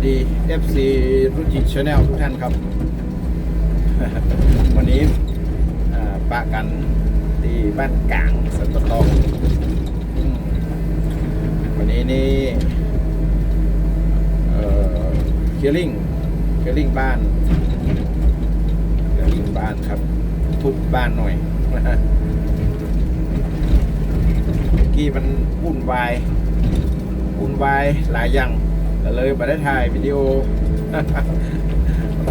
วัสดี FC รุจิชาแนลทุกท่านครับ วันนี้ปะกันที่บ้านกลางสันตตองวันนี้นี่เอ่อเคลียร์ลิงเคลียร์ลิงบ้านเคลียร์ลิงบ้านครับ ทุบบ้านหน่อยเมื่อกี้มันวุ่นวายวุ่นวายหลายอย่าง ก็เลยมาได้ถ่ายวิดีโอ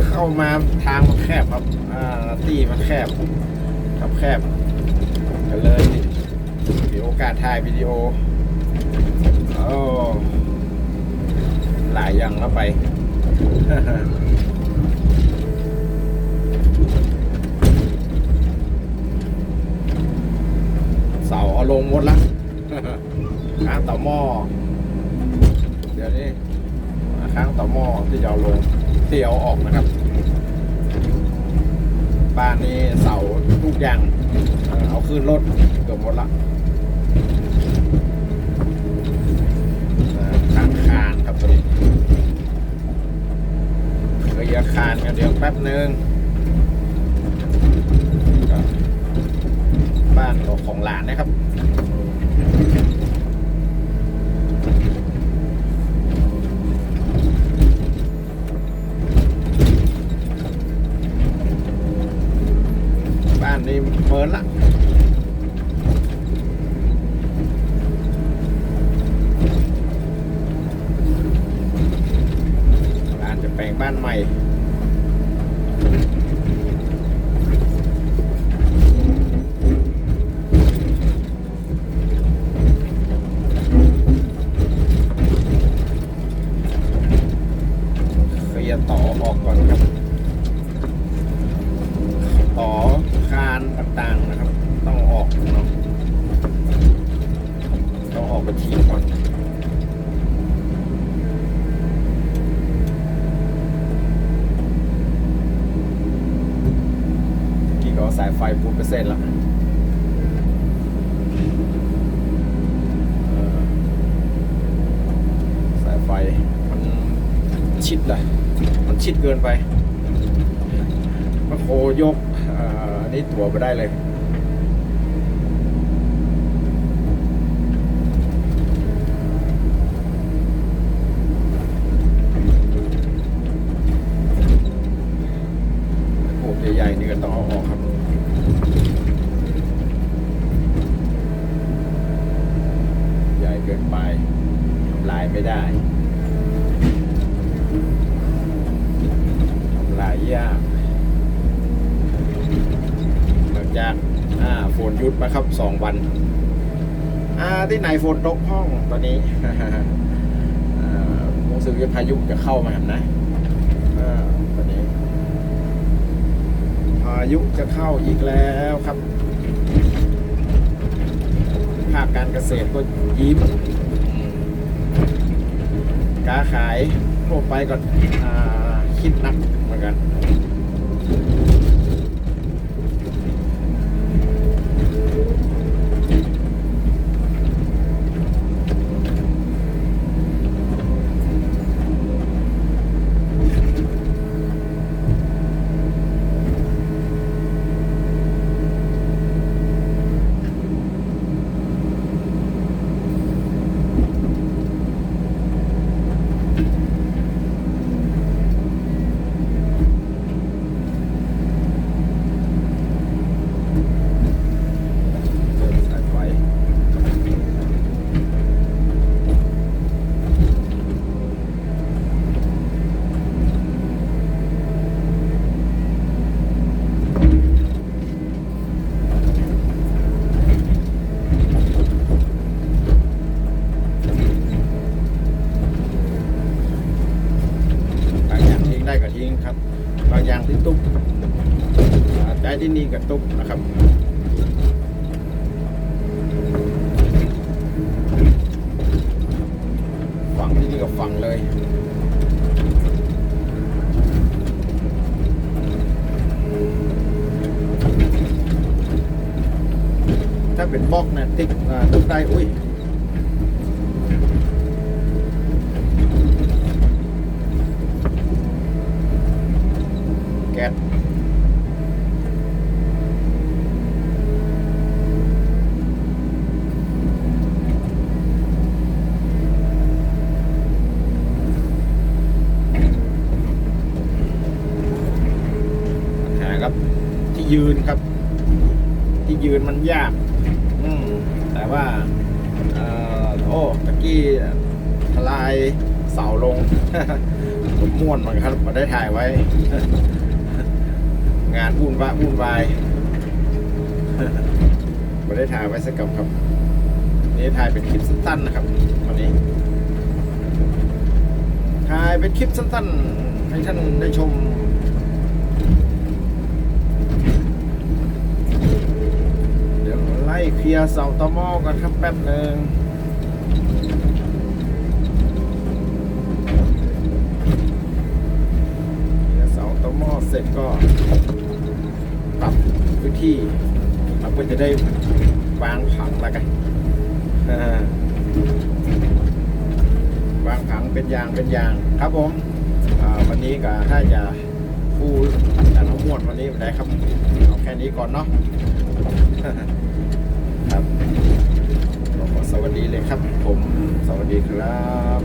เข้ามาทางมันแคบครับ อ่าตี้มันแคบครับแคบก็เลยมีโอกาสถ่ายวิดีโอโอ้หลายอย่างแล้วไปเสาเอาลงหมดละค้างต่อหม้อเดี๋ยวนี้ ค้างต่อหม้อที่จะเอาลงที่เอาออกนะครับ บ้านนี้เสาทุกอย่างเอาขึ้นรถเกือบหมดละเอ่อค้างคานครับตัวนี้เคลียคานกันเดี๋ยวแป๊บนึงบ้านของหลานนะครับานนี้เปิดละการจะแปลงบ้านใหม่ เคลียร์ต่อออกก่อนครับ ต่อคานต่างๆนะครับ ต้องออกเนาะต้องออกไปทีก่อนาสายไฟปูนไปเส้นละเออสายไฟมันชิดเลยมันชิดเกินไปมาโคยกอ่าอันนี้ตัวไปได้เลย พวกใหญ่ๆนี่ก็ต้องเอาออกครับ ใหญ่เกินไปทำลาย ไม่ได้ทำลายยากหลังจากฝนหยุดมาครับสองวันที่ไหนฝนตกห้องตอนนี้รู้สึกว่าพายุจะเข้ามาครับนะตอนนี้ พายุจะเข้าอีกแล้วครับ ภาคการเกษตรก็ยิ้ม ค้าขายทั่วไปก็คิดหนักเหมือนกัน ระตุกนะครับฝังที่นี่ก็ฝังเลยถ้าเป็นบล็อกนะติ๊กตุ๊กได้อุ้ยแก๊ส ครับ ที่ยืนครับ ที่ยืนมันยาก อืมแต่ว่าออโอ้ตะกี้ทลายเสาลงผมม่วนเหมือนกันครับมาได้ถ่ายไว้ งานวุ่นวายวุ่นวายมาได้ถ่ายไว้สักกับครับ นี่ถ่ายเป็นคลิปสั้นๆนะครับวันนี้ถ่ายเป็นคลิปสั้นๆให้ท่านได้ชม เดี๋ยวไล่ เคลียร์เสาตอหม้อกันครับแป๊บหนึ่งเคลียร์เสาตอหม้อเสร็จก็ปรับพื้นที่เราก็จะได้วางผังแล้วกันวางผังเป็นยางเป็นยางครับผมวันนี้ก็ถ้าจะพูดแต่ทั้งหมดวันนี้ไม่ได้ครับเอาแค่นี้ก่อนเนาะ ครับขอสวัสดีเลยครับ ผมสวัสดีครับ